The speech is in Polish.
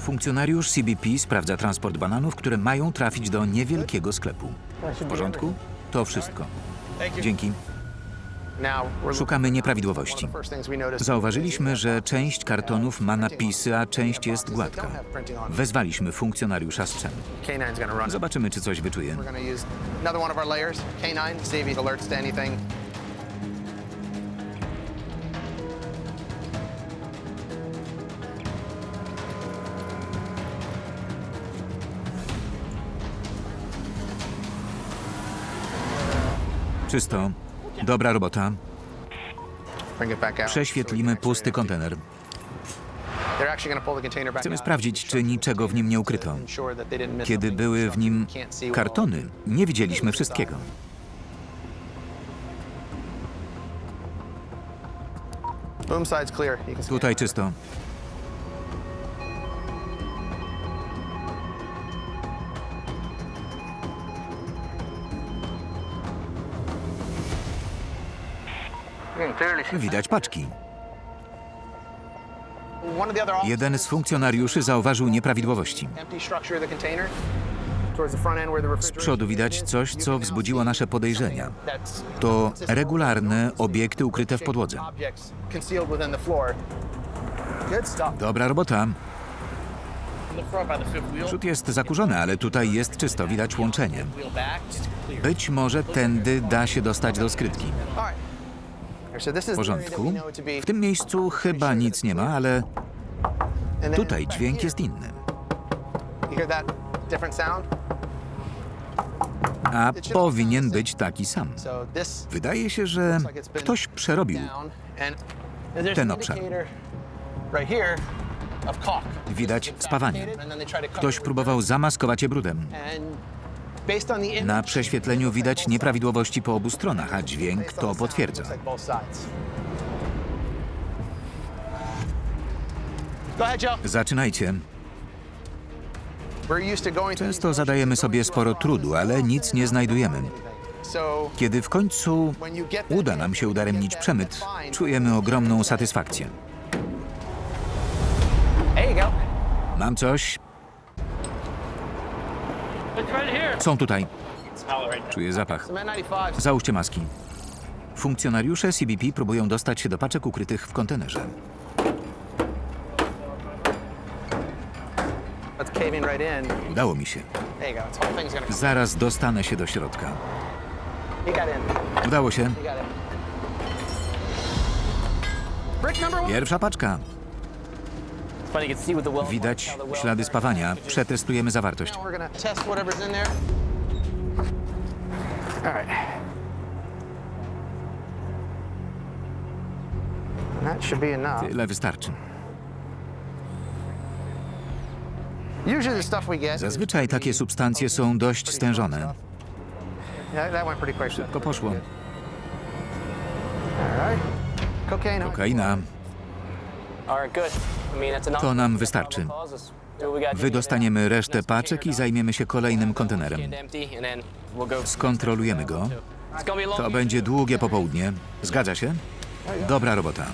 Funkcjonariusz CBP sprawdza transport bananów, które mają trafić do niewielkiego sklepu. W porządku? To wszystko. Dzięki. Szukamy nieprawidłowości. Zauważyliśmy, że część kartonów ma napisy, a część jest gładka. Wezwaliśmy funkcjonariusza z czem. Zobaczymy, czy coś wyczuje. Czysto. Dobra robota. Prześwietlimy pusty kontener. Chcemy sprawdzić, czy niczego w nim nie ukryto. Kiedy były w nim kartony, nie widzieliśmy wszystkiego. Tutaj czysto. Widać paczki. Jeden z funkcjonariuszy zauważył nieprawidłowości. Z przodu widać coś, co wzbudziło nasze podejrzenia. To regularne obiekty ukryte w podłodze. Dobra robota. Przód jest zakurzony, ale tutaj jest czysto, widać łączenie. Być może tędy da się dostać do skrytki. W porządku. W tym miejscu chyba nic nie ma, ale tutaj dźwięk jest inny. A powinien być taki sam. Wydaje się, że ktoś przerobił ten obszar. Widać spawanie. Ktoś próbował zamaskować je brudem. Na prześwietleniu widać nieprawidłowości po obu stronach, a dźwięk to potwierdza. Zaczynajcie. Często zadajemy sobie sporo trudu, ale nic nie znajdujemy. Kiedy w końcu uda nam się udaremnić przemyt, czujemy ogromną satysfakcję. Mam coś. Są tutaj. Czuję zapach. Cement 95. Załóżcie maski. Funkcjonariusze CBP próbują dostać się do paczek ukrytych w kontenerze. Udało mi się. Zaraz dostanę się do środka. Udało się. Pierwsza paczka. Widać ślady spawania. Przetestujemy zawartość. Tyle wystarczy. Zazwyczaj takie substancje są dość stężone. Szybko poszło. Kokaina. To nam wystarczy. Wydostaniemy resztę paczek i zajmiemy się kolejnym kontenerem. Skontrolujemy go. To będzie długie popołudnie. Zgadza się? Dobra robota.